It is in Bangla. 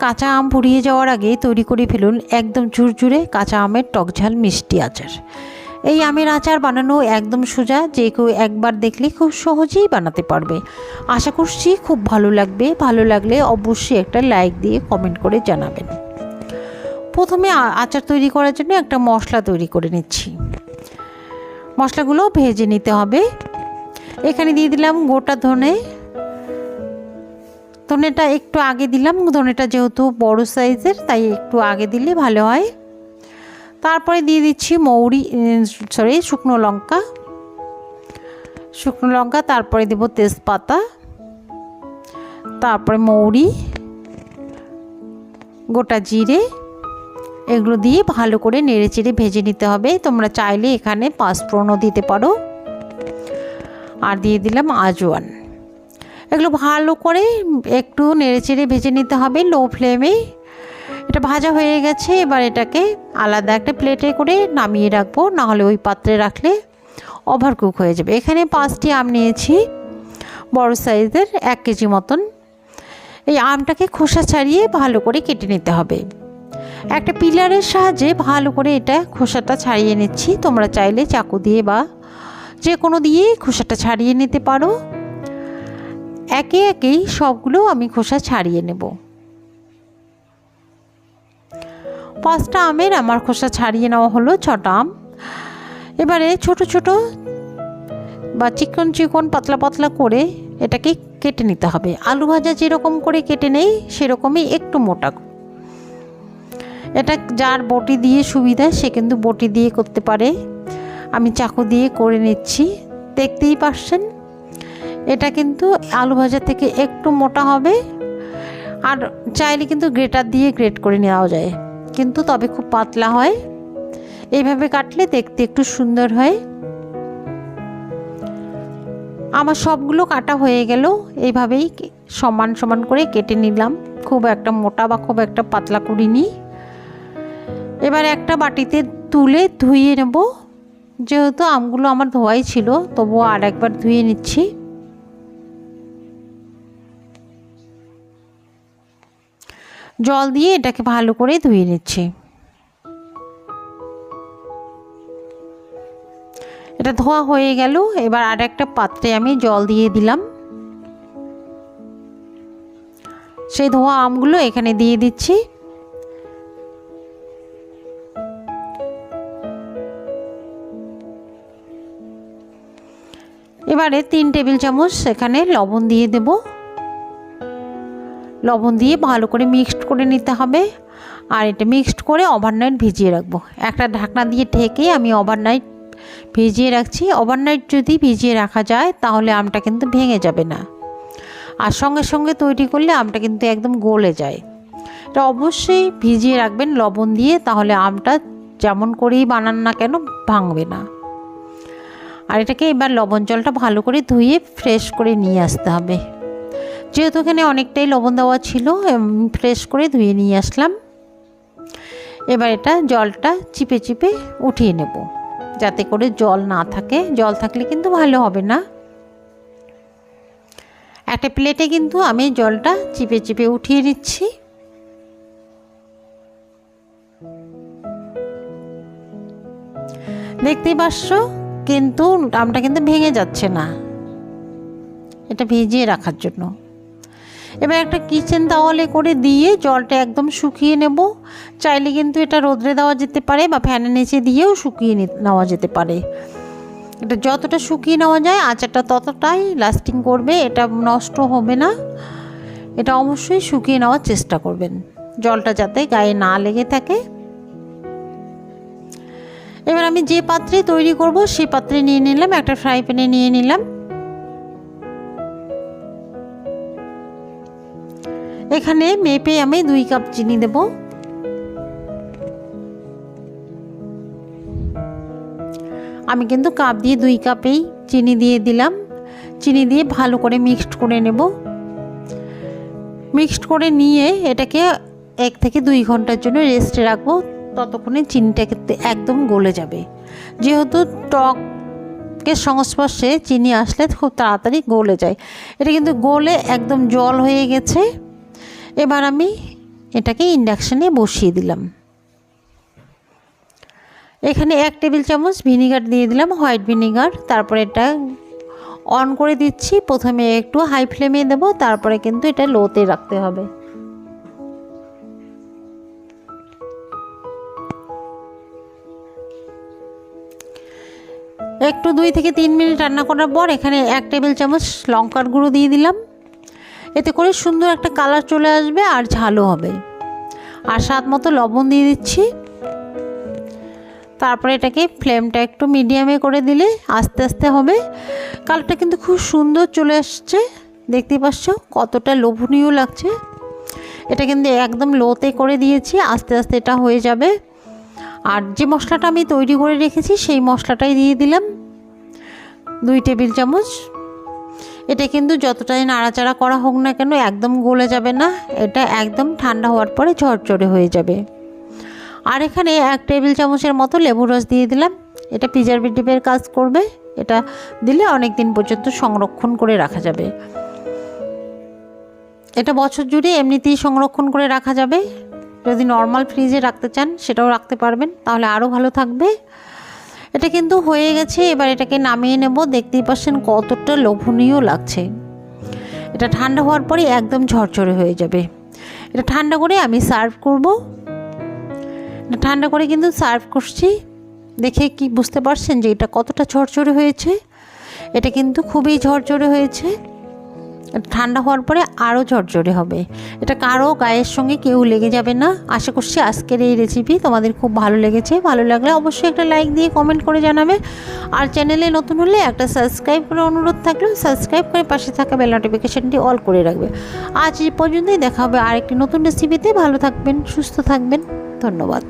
কাঁচা আম পুড়িয়ে যাওয়ার আগে তৈরি করে ফেলুন একদম ঝুরঝুরে কাঁচা আমের টকঝাল মিষ্টি আচার। এই আমের আচার বানানো একদম সোজা, যে কেউ একবার দেখলে খুব সহজেই বানাতে পারবে। আশা করছি খুব ভালো লাগবে। ভালো লাগলে অবশ্যই একটা লাইক দিয়ে কমেন্ট করে জানাবেন। প্রথমে আচার তৈরি করার জন্য একটা মশলা তৈরি করে নিচ্ছি। মশলাগুলো ভেজে নিতে হবে। এখানে দিয়ে দিলাম গোটা ধনে ধনেটা একটু আগে দিলাম, ধনেটা যেহেতু বড় সাইজের, তাই একটু আগে দিলে ভালো হয়। তারপরে দিয়ে দিচ্ছি মৌরি সরি শুকনো লঙ্কা। শুকনো লঙ্কা, তারপরে দেব তেজপাতা। তারপরে মৌরি, গোটা জিরে। এগুলো দিয়ে ভালো করে নেড়ে চেড়ে ভেজে নিতে হবে। তোমরা চাইলে এখানে পাঁচফোড়নও দিতে পারো। আর দিয়ে দিলাম আজওয়ান। এগুলো ভালো করে একটু নেড়ে চেড়ে ভেজে নিতে হবে লো ফ্লেমে। এটা ভাজা হয়ে গেছে, এবার এটাকে আলাদা একটা প্লেটে করে নামিয়ে রাখব, নাহলে ওই পাত্রে রাখলে ওভারকুক হয়ে যাবে। এখানে পাঁচটি আম নিয়েছি, বড় সাইজের এক কেজি মতন। এই আমটাকে খোসা ছাড়িয়ে ভালো করে কেটে নিতে হবে। একটা পিলারের সাহায্যে ভালো করে এটা খোসাটা ছাড়িয়ে নিচ্ছি। তোমরা চাইলে চাকু দিয়ে বা যে কোনো দিয়ে খোসাটা ছাড়িয়ে নিতে পারো। একে একেই সবগুলো আমি খোসা ছাড়িয়ে নেব। পাঁচটা আমের আমার খোসা ছাড়িয়ে নেওয়া হলো, ছটা আম। এবারে ছোট ছোট বা চিকন চিকন পাতলা পাতলা করে এটাকে কেটে নিতে হবে। আলু ভাজা যেরকম করে কেটে নেই, সেরকমই একটু মোটা। এটা যার বটি দিয়ে সুবিধা, সে কিন্তু বটি দিয়ে করতে পারে। আমি চাকু দিয়ে করে নিচ্ছি। দেখতেই পারছেন? এটা কিন্তু আলু ভাজা থেকে একটু মোটা হবে। আর চাইলে কিন্তু গ্রেটার দিয়ে গ্রেট করে নেওয়া যায়। কিন্তু তবে খুব পাতলা হয়। এইভাবে কাটলে দেখতে একটু সুন্দর হয়। আমার সবগুলো কাটা হয়ে গেল। এইভাবেই সমান সমান করে কেটে নিলাম। খুব একটা মোটা বা খুব একটা পাতলা করিনি। এবার একটা বাটিতে তুলে ধুয়ে নেব। যেহেতু আমগুলো আমার ধোয়াই ছিল, তবুও আর একবার ধুয়ে নিচ্ছি। জল দিয়ে এটাকে ভালো করে ধুয়ে নিচ্ছি। এটা ধোয়া হয়ে গেল, এবার আর একটা পাত্রে আমি জল দিয়ে দিলাম। সেই ধোয়া আমগুলো এখানে দিয়ে দিচ্ছি। এবারে তিন টেবিল চামচ এখানে লবণ দিয়ে দেব। লবণ দিয়ে ভালো করে মিক্সড করে নিতে হবে। আর এটা মিক্সড করে ওভারনাইট ভিজিয়ে রাখব। একটা ঢাকনা দিয়ে ঢেকে আমি ওভারনাইট ভিজিয়ে রাখছি। ওভারনাইট যদি ভিজিয়ে রাখা যায়, তাহলে আমটা কিন্তু ভেঙে যাবে না। আর সঙ্গে সঙ্গে তৈরি করলে আমটা কিন্তু একদম গলে যায়। এটা অবশ্যই ভিজিয়ে রাখবেন লবণ দিয়ে, তাহলে আমটা যেমন করেই বানান না কেন, ভাঙবে না। আর এটাকে এবার লবণ জলটা ভালো করে ধুয়ে ফ্রেশ করে নিয়ে আসতে হবে। যেহেতু এখানে অনেকটাই লবণ দেওয়া ছিল ফ্রেশ করে ধুয়ে নিয়ে আসলাম। এবার এটা জলটা চিপে চিপে উঠিয়ে নেব, যাতে করে জল না থাকে। জল থাকলে কিন্তু ভালো হবে না। একটা প্লেটে কিন্তু আমি জলটা চিপে চিপে উঠিয়ে নিচ্ছি। দেখতেই পাচ্ছ, কিন্তু আমটা কিন্তু ভেঙে যাচ্ছে না। এটা ভিজিয়ে রাখার জন্য। এবার একটা কিচেন তাওয়ালে করে দিয়ে জলটা একদম শুকিয়ে নেব। চাইলে কিন্তু এটা রোদ্রে দেওয়া যেতে পারে বা ফ্যানের নিচে দিয়েও শুকিয়ে নেওয়া যেতে পারে। এটা যতটা শুকিয়ে নেওয়া যায়, আচারটা ততটাই লাস্টিং করবে, এটা নষ্ট হবে না। এটা অবশ্যই শুকিয়ে নেওয়ার চেষ্টা করবেন। জলটা যাতে গায়ে না লেগে থাকে। এবার আমি যে পাত্রে তৈরি করব সেই পাত্রে নিয়ে নিলাম, একটা ফ্রাই প্যানে নিয়ে নিলাম। এখানে মেপে আমি দুই কাপ চিনি দেব। আমি কিন্তু কাপ দিয়ে দুই কাপেই চিনি দিয়ে দিলাম। চিনি দিয়ে ভালো করে মিক্সড করে নেব। মিক্সড করে নিয়ে এটাকে এক থেকে দুই ঘণ্টার জন্য রেস্টে রাখব। ততক্ষণে চিনিটা একদম গলে যাবে। যেহেতু টকের সংস্পর্শে চিনি আসলে খুব তাড়াতাড়ি গলে যায়। এটা কিন্তু গলে একদম জল হয়ে গেছে। এবার আমি এটাকে ইন্ডাকশানে বসিয়ে দিলাম। এখানে এক টেবিল চামচ ভিনিগার দিয়ে দিলাম হোয়াইট ভিনিগার তারপরে এটা অন করে দিচ্ছি। প্রথমে একটু হাই ফ্লেমে দেব, তারপরে কিন্তু এটা লোতে রাখতে হবে। একটু দুই থেকে তিন মিনিট রান্না করার পর এখানে এক টেবিল চামচ লঙ্কার গুঁড়ো দিয়ে দিলাম। এতে করে সুন্দর একটা কালার চলে আসবে আর ঝালও হবে। আর স্বাদ মতো লবণ দিয়ে দিচ্ছি। তারপরে এটাকে ফ্লেমটা একটু মিডিয়ামে করে দিলে আস্তে আস্তে হবে। কালারটা কিন্তু খুব সুন্দর চলে আসছে। দেখতেই পাচ্ছ কতটা লোভনীয় লাগছে। এটা কিন্তু একদম লোতে করে দিয়েছি, আস্তে আস্তে এটা হয়ে যাবে। আর যে মশলাটা আমি তৈরি করে রেখেছি, সেই মশলাটাই দিয়ে দিলাম। দুই টেবিল চামচ এটা কিন্তু যতটাই নাড়াচাড়া করা হোক না কেন একদম গলে যাবে না। এটা একদম ঠান্ডা হওয়ার পরে ঝরঝরে হয়ে যাবে। আর এখানে এক টেবিল চামচের মতো লেবু রস দিয়ে দিলাম। এটা প্রিজারভেটিভের কাজ করবে। এটা দিলে অনেক দিন পর্যন্ত সংরক্ষণ করে রাখা যাবে। এটা বছর জুড়ে এমনিতেই সংরক্ষণ করে রাখা যাবে। যদি নর্মাল ফ্রিজে রাখতে চান, সেটাও রাখতে পারবেন। তাহলে আরও ভালো থাকবে। এটা কিন্তু হয়ে গেছে, এবার এটাকে নামিয়ে নেব। দেখতেই পাচ্ছেন কতটা লোভনীয় লাগছে। এটা ঠান্ডা হওয়ার পরে একদম ঝরঝরে হয়ে যাবে। এটা ঠান্ডা করে আমি সার্ভ করব। এটা ঠান্ডা করে কিন্তু সার্ভ করছি। দেখে কি বুঝতে পারছেন যে এটা কতটা ঝরঝরে হয়েছে। এটা কিন্তু খুবই ঝরঝরে হয়েছে। ঠান্ডা হওয়ার পরে আরও ঝরঝরে হবে। এটা কারও গায়ের সঙ্গে কেউ লেগে যাবে না। আশা করছি আজকের এই রেসিপি তোমাদের খুব ভালো লেগেছে। ভালো লাগলে অবশ্যই একটা লাইক দিয়ে কমেন্ট করে জানাবে। আর চ্যানেলে নতুন হলে একটা সাবস্ক্রাইব করে অনুরোধ থাকলেও সাবস্ক্রাইব করে পাশে থাকা বেল নোটিফিকেশানটি অল করে রাখবে। আজ এই পর্যন্তই। দেখা হবে আরেকটি নতুন রেসিপিতে ভালো থাকবেন, সুস্থ থাকবেন। ধন্যবাদ।